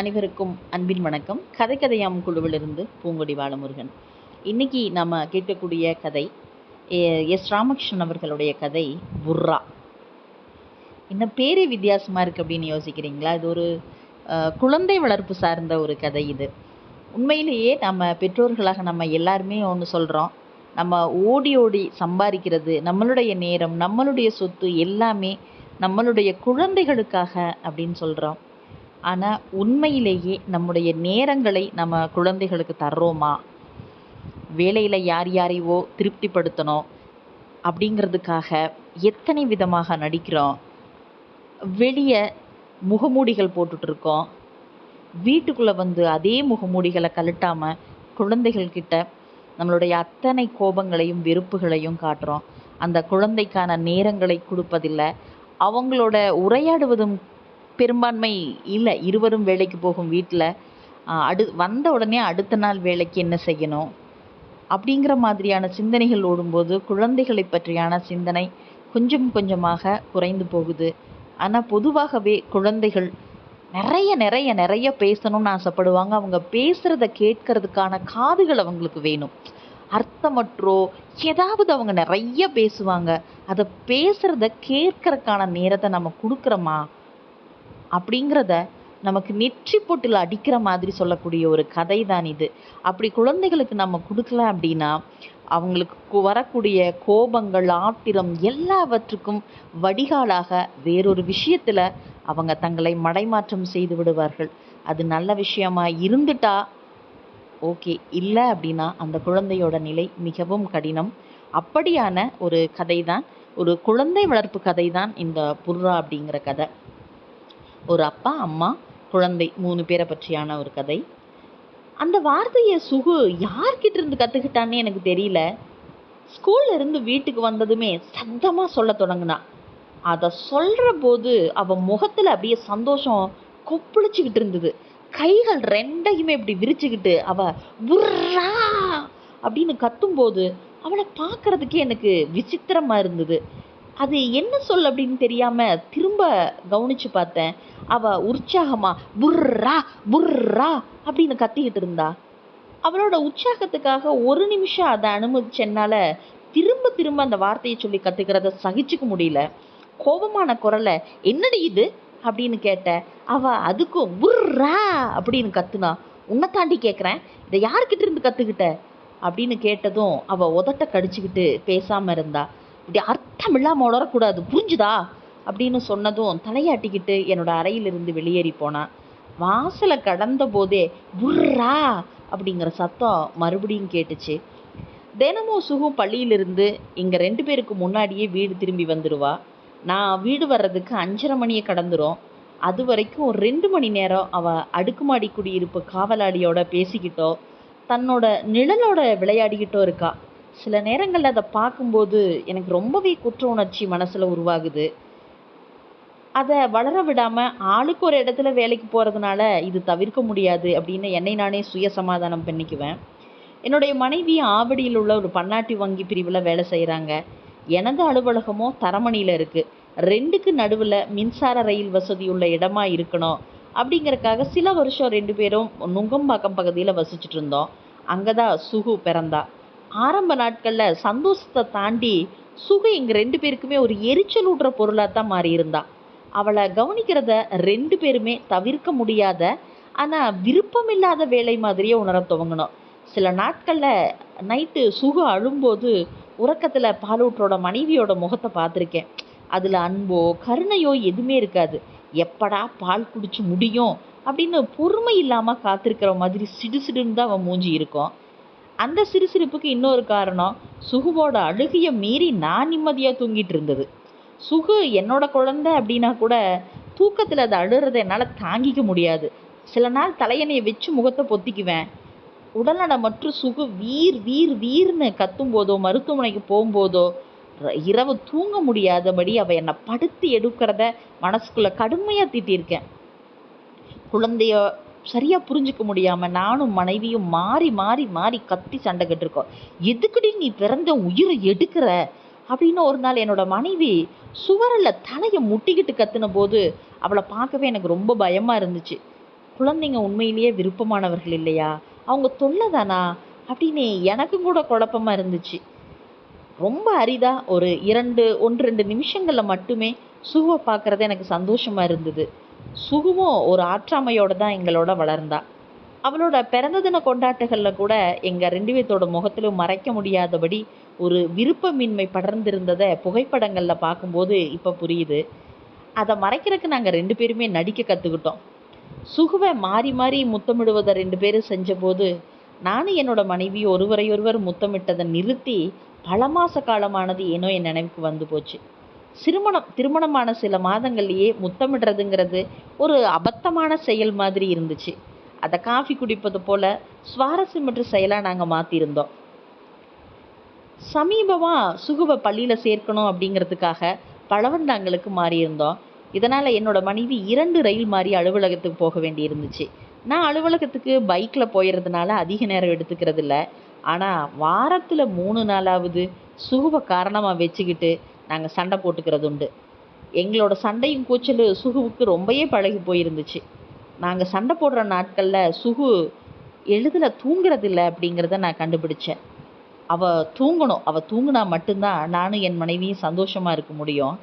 அனைவருக்கும் அன்பின் வணக்கம். கதை கதையாம் குழுவிலிருந்து பூங்கொடி பாலமுருகன் இன்னைக்கு நம்ம கேட்கக்கூடிய கதை எஸ் ராமகிருஷ்ணன் அவர்களுடைய கதை புர்ரா. இந்த பேரே வித்தியாசமாக இருக்குது அப்படின்னு யோசிக்கிறீங்களா? இது ஒரு குழந்தை வளர்ப்பு சார்ந்த ஒரு கதை இது. உண்மையிலேயே நம்ம பெற்றோர்களாக நம்ம எல்லாருமே ஒன்று சொல்கிறோம் நம்ம ஓடி ஓடி சம்பாதிக்கிறது நம்மளுடைய நேரம் நம்மளுடைய சொத்து எல்லாமே நம்மளுடைய குழந்தைகளுக்காக அப்படின்னு சொல்கிறோம் ஆனால் உண்மையிலேயே நம்முடைய நேரங்களை நம்ம குழந்தைகளுக்கு தர்றோமா? வேலையில் யார் யாரையோ திருப்திப்படுத்தணும் அப்படிங்கிறதுக்காக எத்தனை விதமாக நடிக்கிறோம்? வெளியே முகமூடிகள் போட்டுட்டு இருக்கோம் வந்து அதே முகமூடிகளை கழட்டாமல் குழந்தைகள்கிட்ட நம்மளுடைய அத்தனை கோபங்களையும் வெறுப்புகளையும் காட்டுறோம். அந்த குழந்தைக்கான நேரங்களை கொடுப்பதில்லை. அவங்களோட உரையாடுவதும் பெரும்பான்மை இல்லை. இருவரும் வேலைக்கு போகும் வீட்டில் அடு வந்த உடனே அடுத்த நாள் வேலைக்கு என்ன செய்யணும்? அப்படிங்கிற மாதிரியான சிந்தனைகள் ஓடும்போது குழந்தைகளை பற்றியான சிந்தனை கொஞ்சம் கொஞ்சமாக குறைந்து போகுது. ஆனால் பொதுவாகவே குழந்தைகள் நிறைய நிறைய நிறைய பேசணும்னு ஆசைப்படுவாங்க. அவங்க பேசுகிறத கேட்கறதுக்கான காதுகள் அவங்களுக்கு வேணும். அர்த்தமற்றோ ஏதாவது அவங்க நிறைய பேசுவாங்க. அதை பேசுகிறத கேட்கறதுக்கான நேரத்தை நம்ம கொடுக்குறோமா? அப்படிங்கிறத நமக்கு நெற்றி பொட்டில் அடிக்கிற மாதிரி சொல்லக்கூடிய ஒரு கதை தான் இது. அப்படி குழந்தைகளுக்கு நம்ம கொடுக்கல அப்படின்னா அவங்களுக்கு வரக்கூடிய கோபங்கள் ஆத்திரம் எல்லாவற்றுக்கும் வடிகாலாக வேறொரு விஷயத்தில் அவங்க தங்களை மடைமாற்றம் செய்து விடுவார்கள். அது நல்ல விஷயமா இருந்துட்டா ஓகே இல்லை அப்படின்னா அந்த குழந்தையோட நிலை மிகவும் கடினம். அப்படியான ஒரு கதை தான் ஒரு குழந்தை வளர்ப்பு கதை தான் இந்த புர்ரா அப்படிங்கிற கதை. ஒரு அப்பா அம்மா குழந்தை மூணு பேரை பற்றியான ஒரு கதை. அந்த வார்த்தையை சுகு யார்கிட்ட இருந்து கற்றுக்கிட்டான்னு எனக்கு தெரியல. ஸ்கூல்ல இருந்து வீட்டுக்கு வந்ததுமே சத்தமாக சொல்ல தொடங்கினா. அதை சொல்கிற போது அவள் முகத்துல அப்படியே சந்தோஷம் கொப்பளிச்சுக்கிட்டு இருந்தது. கைகள் ரெண்டையுமே இப்படி விரிச்சுக்கிட்டு அவ புர்ரா அப்படின்னு கத்தும்போது அவளை பார்க்கறதுக்கே எனக்கு விசித்திரமா இருந்தது. அது என்ன சொல் அப்படின்னு தெரியாமல் திரும்ப கவனிச்சு பார்த்தேன். அவள் உற்சாகமா புர்ரா புர்ரா அப்படின்னு கத்திக்கிட்டு இருந்தா. அவளோட உற்சாகத்துக்காக ஒரு நிமிஷம் அதை அனுமதிச்சனால திரும்ப திரும்ப அந்த வார்த்தையை சொல்லி கற்றுக்கிறத சகிச்சுக்க முடியல. கோபமான குரலை என்னடி இது? அப்படின்னு கேட்ட அவ அதுக்கும் புர்ரா அப்படின்னு கத்துனா. உன்னை தாண்டி கேட்குறேன் இதை யார்கிட்ட இருந்து கற்றுக்கிட்ட அப்படின்னு கேட்டதும் அவள் உதட்ட கடிச்சுக்கிட்டு பேசாமல் இருந்தா. இப்படி அர்த்தம் இல்லாமல் உணரக்கூடாது புரிஞ்சுதா? அப்படின்னு சொன்னதும் தலையாட்டிக்கிட்டு என்னோட அறையிலிருந்து வெளியேறி போனான் வாசலை கடந்த போதே புர்ரா அப்படிங்கிற சத்தம் மறுபடியும் கேட்டுச்சு. தினமும் சுகு பள்ளியிலிருந்து இங்கே ரெண்டு பேருக்கு முன்னாடியே வீடு திரும்பி வந்துடுவா நான் வீடு வர்றதுக்கு அஞ்சரை மணியை கடந்துரும் அது வரைக்கும் ஒரு ரெண்டு மணி நேரம் அவள் அடுக்குமாடி குடியிருப்பு காவலாளியோட பேசிக்கிட்டோ தன்னோட நிழலோட விளையாடிக்கிட்டோ இருக்கா. சில நேரங்களில் அதை பார்க்கும்போது எனக்கு ரொம்பவே குற்ற உணர்ச்சி மனசில் உருவாகுது. அதை வளர விடாமல் ஆளுக்கு ஒரு இடத்துல வேலைக்கு போகிறதுனால இது தவிர்க்க முடியாது அப்படின்னு என்னை நானே சுய சமாதானம் பண்ணிக்குவேன். என்னுடைய மனைவி ஆவடியில் உள்ள ஒரு பன்னாட்டு வங்கி பிரிவில் வேலை செய்கிறாங்க எனது அலுவலகமோ தரமணியில் இருக்குது ரெண்டுக்கு நடுவில் மின்சார ரயில் வசதி உள்ள இடமா இருக்கணும் அப்படிங்கறக்காக சில வருஷம் ரெண்டு பேரும் நுங்கம்பாக்கம் பகுதியில் வசிச்சுட்டு இருந்தோம். அங்கே தான் சுகு பிறந்தா. ஆரம்ப நாட்களில் சந்தோஷத்தை தாண்டி சுகை எங்கள் ரெண்டு பேருக்குமே ஒரு எரிச்சல் ஊட்டுற பொருளாக தான் மாறியிருந்தா. அவளை கவனிக்கிறத ரெண்டு பேருமே தவிர்க்க முடியாத ஆனால் விருப்பமில்லாத வேலை மாதிரியே உணர துவங்கணும் சில நாட்களில் நைட்டு சுக அழும்போது உறக்கத்தில் பாலூற்றோட மனைவியோட முகத்தை பார்த்துருக்கேன். அதில் அன்போ கருணையோ எதுவுமே இருக்காது. எப்படா பால் குடிச்சு முடியும் அப்படின்னு பொறுமை இல்லாமல் காத்திருக்கிற மாதிரி சிடுசிடுன்னு தான் அவன் மூஞ்சி இருக்கும். அந்த சிறுசிரிப்புக்கு இன்னொரு காரணம் சுகுவோட அழுகிய மீறி நான் நிம்மதியாக தூங்கிட்டு இருந்தது. சுகு என்னோட குழந்தை அப்படின்னா கூட தூக்கத்தில் அது அழுறதை என்னால் தாங்கிக்க முடியாது. சில நாள் தலையணையை வச்சு முகத்தை பொத்திக்குவேன். உடல்நலம் மற்றும் சுகு வீர் வீர் வீர்னு கத்தும் போதோ மருத்துவமனைக்கு போகும்போதோ இரவு தூங்க முடியாதபடி அவள் என்னை படுத்து எடுக்கிறத மனசுக்குள்ளே கடுமையாக திட்டியிருக்கேன். குழந்தைய சரியாக புரிஞ்சுக்க முடியாமல் நானும் மனைவியும் மாறி மாறி மாறி கத்தி சண்டை கட்டிருக்கோம். எதுக்குடி நீ பிறந்த உயிரை எடுக்கிற? அப்படின்னு ஒரு நாள் என்னோட மனைவி சுவரில் தலையை முட்டிக்கிட்டு கத்துன போது அவளை பார்க்கவே எனக்கு ரொம்ப பயமாக இருந்துச்சு. குழந்தைங்க உண்மையிலேயே விருப்பமானவர்கள் இல்லையா? அவங்க தொல்லை தானா அப்படின்னு எனக்கும் கூட குழப்பமா இருந்துச்சு. ரொம்ப அரிதா ஒரு இரண்டு ஒன்று ரெண்டு நிமிஷங்களில் மட்டுமே சுவை பார்க்குறது எனக்கு சந்தோஷமாக இருந்தது. சுகுவும் ஒரு ஆற்றாமையோடு தான் எங்களோட வளர்ந்தா. அவளோட பிறந்த தின கொண்டாட்டங்களில் கூட எங்கள் ரெண்டு பேர்த்தோட முகத்திலும் மறைக்க முடியாதபடி ஒரு விருப்பமின்மை படர்ந்திருந்ததை புகைப்படங்களில் பார்க்கும்போது இப்போ புரியுது. அதை மறைக்கிறதுக்கு நாங்கள் ரெண்டு பேருமே நடிக்க கற்றுக்கிட்டோம் சுகுவை மாறி மாறி முத்தமிடுவதை ரெண்டு பேரும் செஞ்சபோது நானும் என்னோட மனைவி ஒருவரையொருவர் முத்தமிட்டதை நிறுத்தி பல மாத காலமானது ஏனோ என் நினைவுக்கு வந்து போச்சு. திருமணம் திருமணமான சில மாதங்கள்லேயே முத்தமிடுறதுங்கிறது ஒரு அபத்தமான செயல் மாதிரி இருந்துச்சு. அதை காஃபி குடிப்பது போல சுவாரஸ்யமற்ற செயலாக நாங்கள் மாற்றியிருந்தோம் சமீபமாக சுகுவை பள்ளியில் சேர்க்கணும் அப்படிங்கிறதுக்காக பழவந்தாங்களுக்கு மாறியிருந்தோம். இதனால் என்னோட மனைவி இரண்டு ரயில் மாறி அலுவலகத்துக்கு போக வேண்டி இருந்துச்சு நான் அலுவலகத்துக்கு பைக்கில் போயிடுறதுனால அதிக நேரம் எடுத்துக்கிறது இல்லை ஆனால் வாரத்தில் மூணு நாளாவது சுகுவை காரணமாக வச்சுக்கிட்டு நாங்கள் சண்டை போட்டுக்கிறது உண்டு. எங்களோட சண்டையும் கூச்சல் சுகுவுக்கு ரொம்பவே பழகி போயிருந்துச்சு. நாங்கள் சண்டை போடுற நாட்களில் சுகு எளிதில் தூங்குறதில்ல அப்படிங்கிறத நான் கண்டுபிடிச்சேன். அவள் தூங்கணும். அவள் தூங்கினா மட்டும்தான் நானும் என் மனைவியும் சந்தோஷமாக இருக்க முடியும்.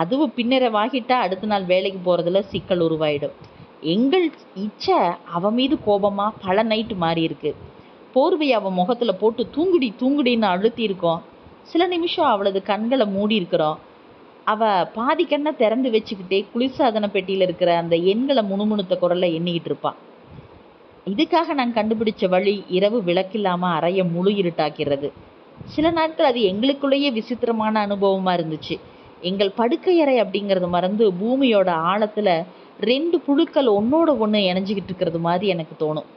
அதுவும் பின்னரவாகிட்டா அடுத்த நாள் வேலைக்கு போகிறதுல சிக்கல் உருவாயிடும். எங்கள் இச்சை அவ மீது கோபமாக பல நைட்டு மாறி இருக்கு போர்வையை அவன் முகத்தில் போட்டு தூங்குடி தூங்குடின்னு அழுத்தியிருக்கோம். சில நிமிஷம் அவளது கண்களை மூடி இருக்கிறோம் அவ பாதி கண்ணை திறந்து வச்சுக்கிட்டே குளிர்சாதன பெட்டியில் இருக்கிற அந்த எண்களை முணுமுணுத்த குரலை எண்ணிக்கிட்டு இருப்பான் இதுக்காக நான் கண்டுபிடிச்ச வழி இரவு விளக்கில்லாமல் அறைய முழு இருட்டாக்கிறது. சில நாட்கள் அது எங்களுக்குள்ளேயே விசித்திரமான அனுபவமாக இருந்துச்சு. எங்கள் படுக்கையறை அப்படிங்கிறது மறந்து பூமியோட ஆழத்தில் ரெண்டு புழுக்கள் ஒன்னோட ஒன்று இணைஞ்சுக்கிட்டு இருக்கிறது மாதிரி எனக்கு தோணும்.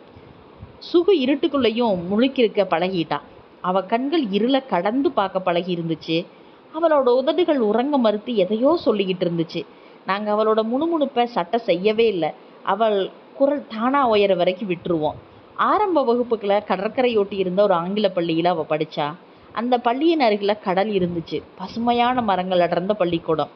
சுகு இருட்டுக்குள்ளேயும் முழுக்கிருக்க பழகிட்டான் அவ கண்கள் இருளை கடந்து பார்க்க பழகி இருந்துச்சு. அவளோட உதடுகள் உறங்க மறுத்து எதையோ சொல்லிக்கிட்டு இருந்துச்சு. நாங்கள் அவளோட முணுமுணுப்பை சட்டை செய்யவே இல்லை. அவள் குரல் தானா உயர வரைக்கும் விட்டுருவோம். ஆரம்ப வகுப்புகளை கடற்கரையொட்டி இருந்த ஒரு ஆங்கில பள்ளியில் அவள் படித்தா அந்த பள்ளியின் அருகில் கடல் இருந்துச்சு. பசுமையான மரங்கள் அடர்ந்த பள்ளிக்கூடம்.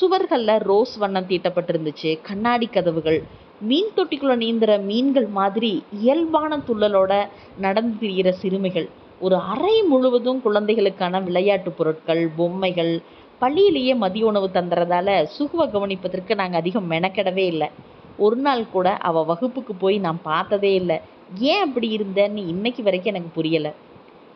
சுவர்களில் ரோஸ் வண்ணம் தீட்டப்பட்டிருந்துச்சு. கண்ணாடி கதவுகள் மீன் தொட்டிக்குள்ள நீந்துற மீன்கள் மாதிரி இயல்பான துள்ளலோட நடந்து திரிகிற சிறுமிகள். ஒரு அறை முழுவதும் குழந்தைகளுக்கான விளையாட்டு பொருட்கள் பொம்மைகள் பள்ளியிலேயே மதிய உணவு தந்துறதால சுகுவை கவனிப்பதற்கு நாங்கள் அதிகம் மெனக்கெடவே இல்லை. ஒரு நாள் கூட அவ வகுப்புக்கு போய் நான் பார்த்ததே இல்லை. ஏன் அப்படி இருந்தேன்னு இன்னைக்கு வரைக்கும் எனக்கு புரியலை.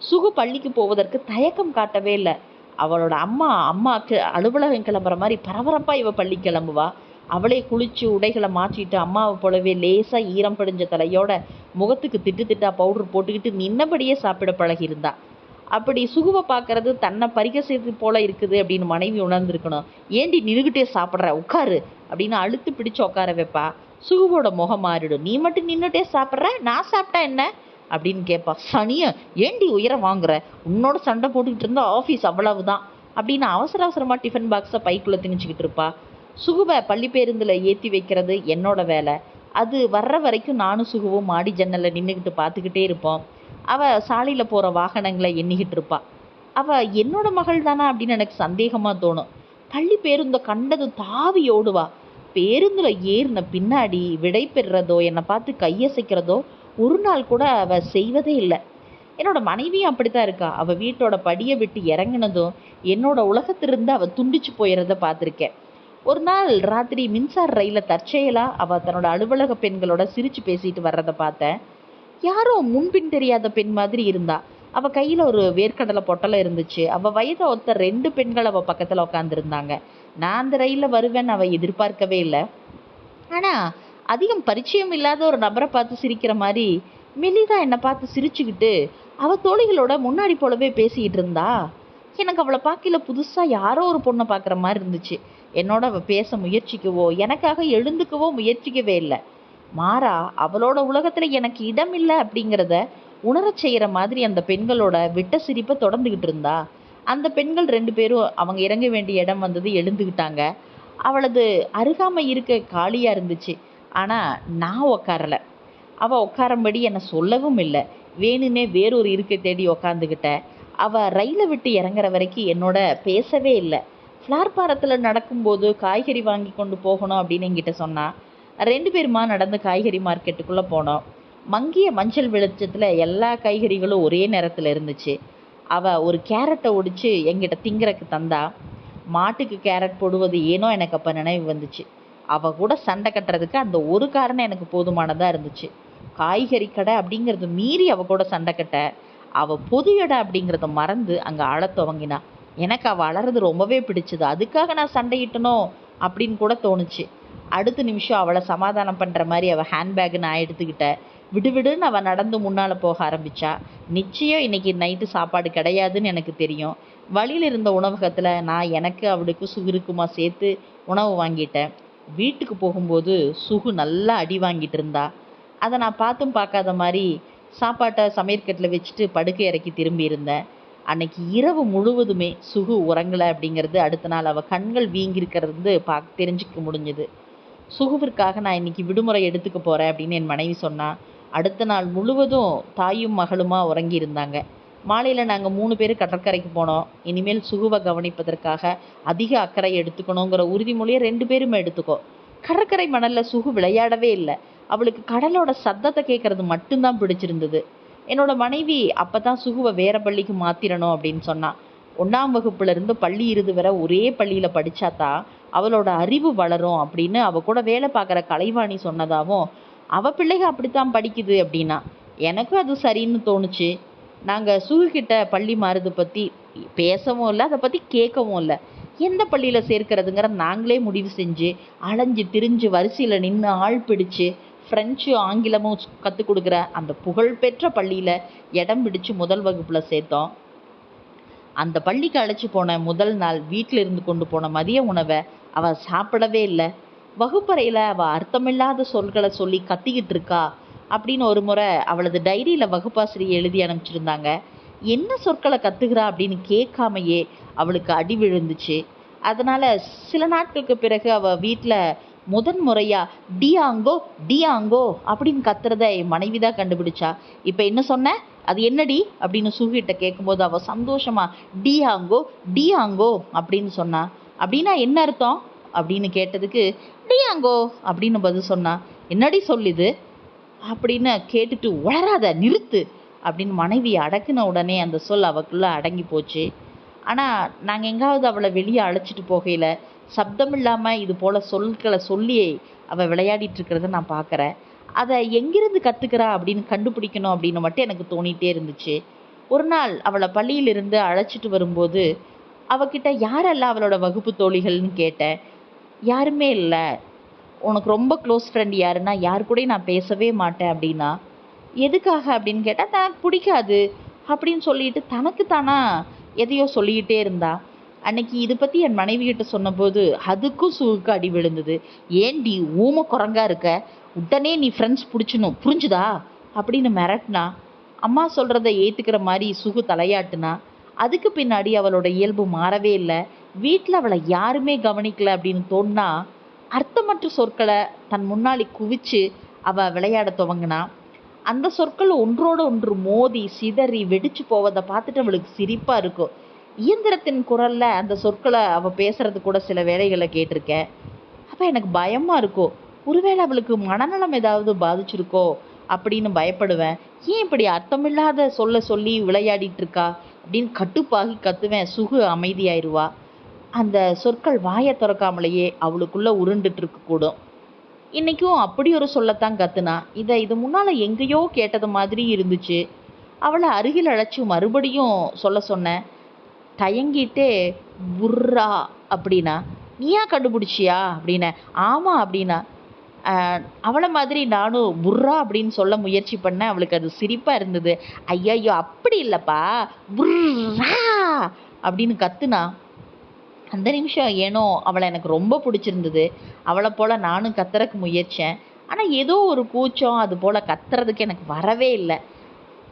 சுகு பள்ளிக்கு போவதற்கு தயக்கம் காட்டவே இல்லை. அவளோட அம்மா அம்மாக்கு அலுவலகம் கிளம்புற மாதிரி பரபரப்பாக இவ பள்ளி கிளம்புவா. அவளே குளிச்சு உடைகளை மாற்றிட்டு அம்மாவை போலவே லேசாக ஈரம் படிஞ்ச தலையோட முகத்துக்கு திட்டு திட்டா பவுடர் போட்டுக்கிட்டு நின்னபடியே சாப்பிட பழகியிருந்தா. அப்படி சுகுவை பார்க்கறது தன்னை பறிக்க செய்தது போல இருக்குது அப்படின்னு மனைவி உணர்ந்திருக்கணும். ஏண்டி நின்றுகிட்டே சாப்பிட்ற? உட்காரு. அப்படின்னு அழுத்து பிடிச்சு உட்கார வைப்பா. சுகுவோட முகம் மாறிடும். நீ மட்டும் நின்றுட்டே சாப்பிட்ற? நான் சாப்பிட்டா என்ன? அப்படின்னு கேட்பா சனிய ஏண்டி உயரம் வாங்குற? உன்னோட சண்டை போட்டுக்கிட்டு இருந்தா ஆஃபீஸ் அவ்வளவுதான். அப்படின்னு அவசர அவசரமா டிஃபன் பாக்ஸை பைக்குள்ள திணிச்சுக்கிட்டு இருப்பா. சுகுவை பள்ளி பேருந்துல ஏற்றி வைக்கிறது என்னோட வேலை. அது வர்ற வரைக்கும் நானும் சுகுவும் மாடி ஜன்னலில் நின்றுக்கிட்டு பார்த்துக்கிட்டே இருப்போம். அவள் சாலையில் போகிற வாகனங்களை எண்ணிக்கிட்டு இருப்பாள் அவள் என்னோட மகள் தானா அப்படின்னு எனக்கு சந்தேகமாக தோணும். பள்ளி பேருந்தை கண்டது தாவி ஓடுவா. பேருந்தில் ஏறின பின்னாடி விடை பெறுறதோ என்னை பார்த்து கையசைக்கிறதோ ஒரு நாள் கூட அவள் செய்வதே இல்லை. என்னோட மனைவியும் அப்படித்தான் இருக்கா. அவள் வீட்டோட படியை விட்டு இறங்குனதும் என்னோட உலகத்திலிருந்து அவள் துண்டிச்சு போயிடுறத பார்த்துருக்கேன். ஒரு நாள் ராத்திரி மின்சார ரயில தற்செயலா அவ தன்னோட அலுவலக பெண்களோட சிரிச்சு பேசிட்டு வர்றதை பார்த்தேன். யாரோ முன்பின் தெரியாத பெண் மாதிரி இருந்தா. அவ கையில ஒரு வேர்க்கடலை பொட்டலை இருந்துச்சு. அவ வயதை ஒத்த ரெண்டு பெண்கள் அவ பக்கத்துல உட்காந்துருந்தாங்க நான் அந்த ரயிலில் வருவேன்னு அவ எதிர்பார்க்கவே இல்லை. ஆனா அதிகம் பரிச்சயம் இல்லாத ஒரு நபரை பார்த்து சிரிக்கிற மாதிரி மெலிதா என்னை பார்த்து சிரிச்சுக்கிட்டு அவ தோழிகளோட முன்னாடி போலவே பேசிக்கிட்டு இருந்தா. எனக்கு அவளை பார்க்கல புதுசா யாரோ ஒரு பொண்ணை பார்க்குற மாதிரி இருந்துச்சு. என்னோட பேச முயற்சிக்கவோ எனக்காக எழுந்துக்கவோ முயற்சிக்கவே இல்லை. மாறா அவளோட உலகத்தில் எனக்கு இடம் இல்லை அப்படிங்கிறத உணரச் செய்கிற மாதிரி அந்த பெண்களோட விட்ட சிரிப்பை தொடர்ந்துக்கிட்டு இருந்தா. அந்த பெண்கள் ரெண்டு பேரும் அவங்க இறங்க வேண்டிய இடம் வந்தது எழுந்துக்கிட்டாங்க. அவளது அருகாமை இருக்க காலியாக இருந்துச்சு. ஆனால் நான் உக்காரலை. அவள் உட்காரும்படி என்னை சொல்லவும் இல்லை. வேணுன்னே வேறொரு இருக்கை தேடி உக்காந்துக்கிட்டேன். அவள் ரயிலை விட்டு இறங்குற வரைக்கும் என்னோட பேசவே இல்லை. பிளாட்பாரத்தில் நடக்கும்போது காய்கறி வாங்கி கொண்டு போகணும் அப்படின்னு என்கிட்ட சொன்னால் ரெண்டு பேருமா நடந்து காய்கறி மார்க்கெட்டுக்குள்ளே போனோம். மங்கிய மஞ்சள் வெளிச்சத்தில் எல்லா காய்கறிகளும் ஒரே நேரத்தில் இருந்துச்சு. அவள் ஒரு கேரட்டை ஒடிச்சு எங்கிட்ட திங்கிறக்கு தந்தா மாட்டுக்கு கேரட் போடுவது ஏனோ எனக்கு அப்போ நினைவு வந்துச்சு. அவள் கூட சண்டை கட்டுறதுக்கு அந்த ஒரு காரணம் எனக்கு போதுமானதாக இருந்துச்சு. காய்கறி கடை அப்படிங்கிறது மீறி அவள் கூட சண்டை கட்ட அவள் பொது இடம் அப்படிங்கிறத மறந்து அங்கே அழத் துவங்கினா. எனக்கு அவள் ரொம்பவே பிடிச்சது. அதுக்காக நான் சண்டையிட்டனோ அப்படின்னு கூட தோணுச்சு. அடுத்த நிமிஷம் அவளை சமாதானம் பண்ணுற மாதிரி அவள் ஹேண்ட்பேக் நான் எடுத்துக்கிட்டேன் விடுவிடுன்னு அவள் நடந்து முன்னால் போக ஆரம்பித்தா நிச்சயம் இன்னைக்கு நைட்டு சாப்பாடு கிடையாதுன்னு எனக்கு தெரியும். வழியில் இருந்த உணவகத்தில் நான் எனக்கு அவளுக்கு சுகிருக்குமா சேர்த்து உணவு வாங்கிட்டேன். வீட்டுக்கு போகும்போது சுகு நல்லா அடி வாங்கிட்டு இருந்தா. அதை நான் பார்த்தும் பார்க்காத மாதிரி சாப்பாட்டை சமையற்கட்டில் வச்சுட்டு படுக்கை இறக்கி திரும்பி இருந்தேன். அன்னைக்கு இரவு முழுவதுமே சுகு உறங்கலை அப்படிங்கிறது அடுத்த நாள் அவள் கண்கள் வீங்கியிருக்கிறது வந்து பார்க்க தெரிஞ்சுக்க முடிஞ்சுது. சுகுவிற்காக நான் இன்னைக்கு விடுமுறை எடுத்துக்க போகிறேன் அப்படின்னு என் மனைவி சொன்னா அடுத்த நாள் முழுவதும் தாயும் மகளுமா உறங்கி இருந்தாங்க. மாலையில் நாங்கள் மூணு பேர் கடற்கரைக்கு போனோம். இனிமேல் சுகுவை கவனிப்பதற்காக அதிக அக்கறை எடுத்துக்கணுங்கிற உறுதிமொழியை ரெண்டு பேருமே எடுத்துக்கோ. கடற்கரை மணலில் சுகு விளையாடவே இல்லை. அவளுக்கு கடலோட சத்தத்தை கேட்கறது மட்டும்தான் பிடிச்சிருந்தது. என்னோட மனைவி அப்போ தான் சுகுவை வேற பள்ளிக்கு மாத்திரணும் அப்படின்னு சொன்னா. ஒன்றாம் வகுப்புல இருந்து பள்ளி இறுதி வரை ஒரே பள்ளியில் படிச்சாதான் அவளோட அறிவு வளரும் அப்படின்னு அவ கூட வேலை பார்க்குற கலைவாணி சொன்னதாவும் அவ பிள்ளைக அப்படித்தான் படிக்குது அப்படின்னா. எனக்கும் அது சரின்னு தோணுச்சு. நாங்கள் சுகுக்கிட்ட பள்ளி மாறுது பற்றி பேசவும் இல்லை அதை பற்றி கேட்கவும் இல்லை. எந்த பள்ளியில் சேர்க்கறதுங்கிற நாங்களே முடிவு செஞ்சு அலைஞ்சு திரிஞ்சு வரிசையில் நின்று ஆள் பிடிச்சு ஃப்ரெஞ்சு ஆங்கிலமும் கற்றுக் கொடுக்குற அந்த புகழ்பெற்ற பள்ளியில் இடம் பிடிச்சு முதல் வகுப்பில் சேர்த்தோம். அந்த பள்ளிக்கு அழைச்சி போன முதல் நாள் வீட்டில் இருந்து கொண்டு போன மதிய உணவை அவள் சாப்பிடவே இல்லை. வகுப்பறையில் அவள் அர்த்தமில்லாத சொற்களை சொல்லி கத்திக்கிட்டு இருக்கா அப்படின்னு ஒரு முறை அவளது டைரியில் வகுப்பாசிரியர் எழுதி அனுப்பிச்சிருந்தாங்க. என்ன சொற்களை கற்றுகிறா அப்படின்னு கேட்காமையே அவளுக்கு அடி விழுந்துச்சு. அதனால் சில நாட்களுக்கு பிறகு அவள் வீட்டில் முதன்முறையாக டியாங்கோ டியாங்கோ அப்படின்னு கத்துறத என் மனைவி தான் கண்டுபிடிச்சா. இப்போ என்ன சொன்ன? அது என்னடி? அப்படின்னு சுகிட்ட கேட்கும்போது அவள் சந்தோஷமா டியாங்கோ டியாங்கோ அப்படின்னு சொன்னா. அப்படின்னா என்ன அர்த்தம்? அப்படின்னு கேட்டதுக்கு டியாங்கோ அப்படின்னு பதில் சொன்னா. என்னடி சொல்லுது? அப்படின்னு கேட்டுட்டு உளராத நிறுத்து அப்படின்னு மனைவி அடக்குன உடனே அந்த சொல் அவக்குள்ளே அடங்கி போச்சு. ஆனால் நாங்கள் எங்காவது அவளை வெளியே அழைச்சிட்டு போகையில் சப்தம் இல்லாமல் இது போல் சொற்களை சொல்லி அவள் விளையாடிட்டு இருக்கிறத நான் பார்க்குறேன் அதை எங்கிருந்து கற்றுக்கிறா அப்படின்னு கண்டுபிடிக்கணும் அப்படின்னு மட்டும் எனக்கு தோணிகிட்டே இருந்துச்சு. ஒரு நாள் அவளை பள்ளியிலிருந்து அழைச்சிட்டு வரும்போது அவகிட்ட யாரெல்லாம் அவளோட வகுப்பு தோழிகள்னு கேட்டேன் யாருமே இல்லை. உனக்கு ரொம்ப க்ளோஸ் ஃப்ரெண்ட் யாருன்னா யார் கூடயும் நான் பேசவே மாட்டேன் அப்படின்னா? எதுக்காக? அப்படின்னு கேட்டால் தனக்கு பிடிக்காது. அப்படின்னு சொல்லிட்டு தனக்கு தானா எதையோ சொல்லிக்கிட்டே இருந்தா. அன்னைக்கு இதை பற்றி என் மனைவி கிட்ட சொன்னபோது அதுக்கும் சுகுக்கு அடி விழுந்தது. ஏண்டி ஊம குரங்கா இருக்க? உடனே நீ ஃப்ரெண்ட்ஸ் பிடிச்சணும் புரிஞ்சுதா? அப்படின்னு மிரட்டினா அம்மா சொல்கிறத ஏற்றுக்கிற மாதிரி சுகு தலையாட்டுனா அதுக்கு பின்னாடி அவளோட இயல்பு மாறவே இல்லை. வீட்டில் அவளை யாருமே கவனிக்கல அப்படின்னு தோணுனா அர்த்தமற்ற சொற்களை தன் முன்னாடி குவிச்சு அவள் விளையாட துவங்கினா அந்த சொற்கள் ஒன்றோட ஒன்று மோதி சிதறி வெடிச்சு போவதை பார்த்துட்டு அவளுக்கு சிரிப்பாக இருக்கும். இயந்திரத்தின் குரலில் அந்த சொற்களை அவள் பேசுறது கூட சில வேலைகளை கேட்டிருக்கேன். அப்போ எனக்கு பயமாக இருக்கும் ஒருவேளை அவளுக்கு மனநலம் ஏதாவது பாதிச்சிருக்கோ? அப்படின்னு பயப்படுவேன். ஏன் இப்படி அர்த்தமில்லாத சொல்ல சொல்லி விளையாடிட்டு இருக்கா அப்படின்னு கட்டுப்பாகி கத்துவேன். சுகு அமைதியாயிருவா. அந்த சொற்கள் வாயை திறக்காமலேயே அவளுக்குள்ளே உருண்டுட்டு இருக்க கூடும் அப்படி ஒரு சொல்லத்தான் கத்துனா. இதை இது முன்னால் எங்கேயோ கேட்டது மாதிரி இருந்துச்சு. அவளை அருகில் அழைச்சி மறுபடியும் சொல்ல சொன்னேன். தயங்கிட்டே புர்ரா அப்படின்னா நீயா கண்டுபிடிச்சியா? அப்படின்ன ஆமாம் அப்படின்னா அவளை மாதிரி நானும் புர்ரா அப்படின்னு சொல்ல முயற்சி பண்ணேன் அவளுக்கு அது சிரிப்பாக இருந்தது. ஐயையோ அப்படி இல்லைப்பா புர்ரா அப்படின்னு கத்துனா அந்த நிமிஷம் ஏனோ அவளை எனக்கு ரொம்ப பிடிச்சிருந்தது. அவளை போல் நானும் கத்துறக்கு முயற்சேன் ஆனால் ஏதோ ஒரு கூச்சம் அது போல் கத்துறதுக்கு எனக்கு வரவே இல்லை.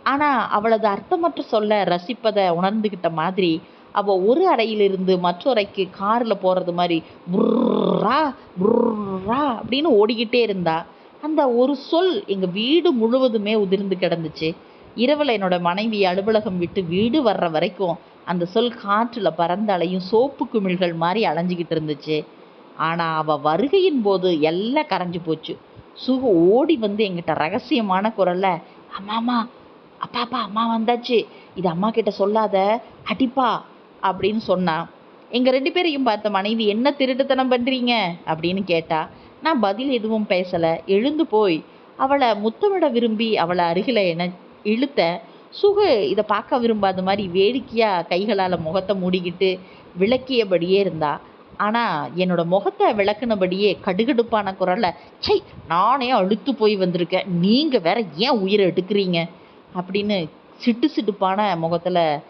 ஆனால் அவளது அர்த்தமற்ற சொல்ல ரசிப்பதை உணர்ந்துக்கிட்ட மாதிரி அவள் ஒரு அறையிலிருந்து மற்றொரைக்கு காரில் போகிறது மாதிரி புர்ரா புர்ரா அப்படின்னு ஓடிக்கிட்டே இருந்தா அந்த ஒரு சொல் எங்கள் வீடு முழுவதுமே உதிர்ந்து கிடந்துச்சு. இரவில் என்னோட மனைவி அலுவலகம் விட்டு வீடு வர்ற வரைக்கும் அந்த சொல் காற்றில் பறந்தாலையும் சோப்பு குமிழ்கள் மாதிரி அலைஞ்சிக்கிட்டு இருந்துச்சு. ஆனால் அவள் வருகையின் போது எல்லாம் கரைஞ்சு போச்சு. சுகு ஓடி வந்து எங்கிட்ட ரகசியமான குரலை அம்மாமா அப்பா அப்பா அம்மா வந்தாச்சு. இது அம்மா கிட்ட சொல்லாத அடிப்பா அப்படின்னு சொன்னான் எங்கள் ரெண்டு பேரையும் பார்த்த மனைவி என்ன திருட்டுத்தனம் பண்ணுறீங்க அப்படின்னு கேட்டா நான் பதில் எதுவும் பேசலை. எழுந்து போய். அவளை முத்தமிட விரும்பி அவளை அருகில் என இழுத்த சுகு இதை பார்க்க விரும்பாத மாதிரி வேடிக்கையாக கைகளால் முகத்தை மூடிக்கிட்டு விளக்கியபடியே இருந்தா. ஆனால் என்னோட முகத்தை விளக்குனபடியே கடுகடுப்பான குரல்ல சை நானே அழுத்து போய் வந்திருக்கேன். நீங்கள் வேற ஏன் உயிரை எடுக்கிறீங்க? அப்படின்னு சிட்டு சிட்டுப்பான முகத்தில்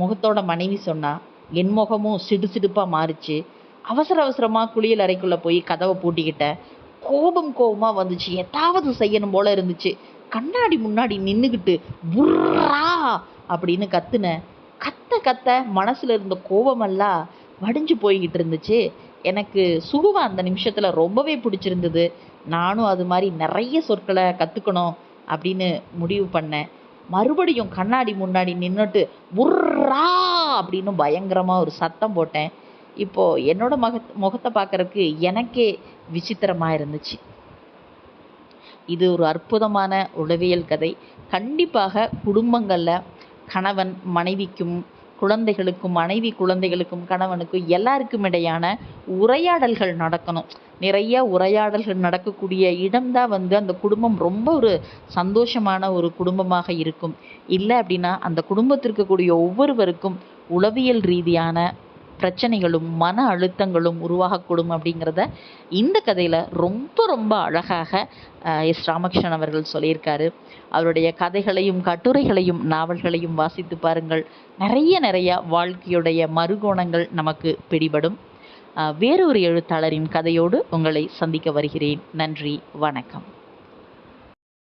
முகத்தோட மனைவி சொன்னால் என் முகமும் சிடு சிடுப்பாக மாறிச்சு. அவசர அவசரமாக குளியல் அறைக்குள்ளே போய் கதவை பூட்டிக்கிட்டேன் கோபம் கோபமாக வந்துச்சு. ஏதாவது செய்யணும் போல இருந்துச்சு. கண்ணாடி முன்னாடி நின்றுக்கிட்டு புர்ரா அப்படின்னு கத்துனேன் கத்த கத்த மனசில் இருந்த கோபமெல்லாம் வடிஞ்சு போய்கிட்டு இருந்துச்சு. எனக்கு சுகுவை அந்த நிமிஷத்தில் ரொம்பவே பிடிச்சிருந்தது. நானும் அது மாதிரி நிறைய சொற்களை கற்றுக்கணும் அப்படின்னு முடிவு பண்ணேன். மறுபடியும் கண்ணாடி முன்னாடி நின்றுட்டு உர்ரா! அப்படின்னு பயங்கரமாக ஒரு சத்தம் போட்டேன். இப்போ என்னோட மக முகத்தை பார்க்கறதுக்கு எனக்கே விசித்திரமாக இருந்துச்சு. இது ஒரு அற்புதமான உளவியல் கதை. கண்டிப்பாக குடும்பங்களில் கணவன் மனைவிக்கும் குழந்தைகளுக்கும் மனைவி குழந்தைகளுக்கும் கணவனுக்கும் எல்லாருக்கும் இடையான உரையாடல்கள் நடக்கணும். நிறைய உரையாடல்கள் நடக்கக்கூடிய இடம்தான் வந்து அந்த குடும்பம். ரொம்ப ஒரு சந்தோஷமான ஒரு குடும்பமாக இருக்கும். இல்லை அப்படின்னா அந்த குடும்பத்தில் இருக்கக்கூடிய ஒவ்வொருவருக்கும் உளவியல் ரீதியான பிரச்சனைகளும் மன அழுத்தங்களும் உருவாகக்கூடும் அப்படிங்கிறத இந்த கதையில் ரொம்ப ரொம்ப அழகாக எஸ் ராமகிருஷ்ணன் அவர்கள் சொல்லியிருக்காரு. அவருடைய கதைகளையும் கட்டுரைகளையும் நாவல்களையும் வாசித்து பாருங்கள். நிறைய நிறைய வாழ்க்கையுடைய மறுகோணங்கள் நமக்கு பிடிபடும். வேறொரு எழுத்தாளரின் கதையோடு உங்களை சந்திக்க வருகிறேன். நன்றி வணக்கம்.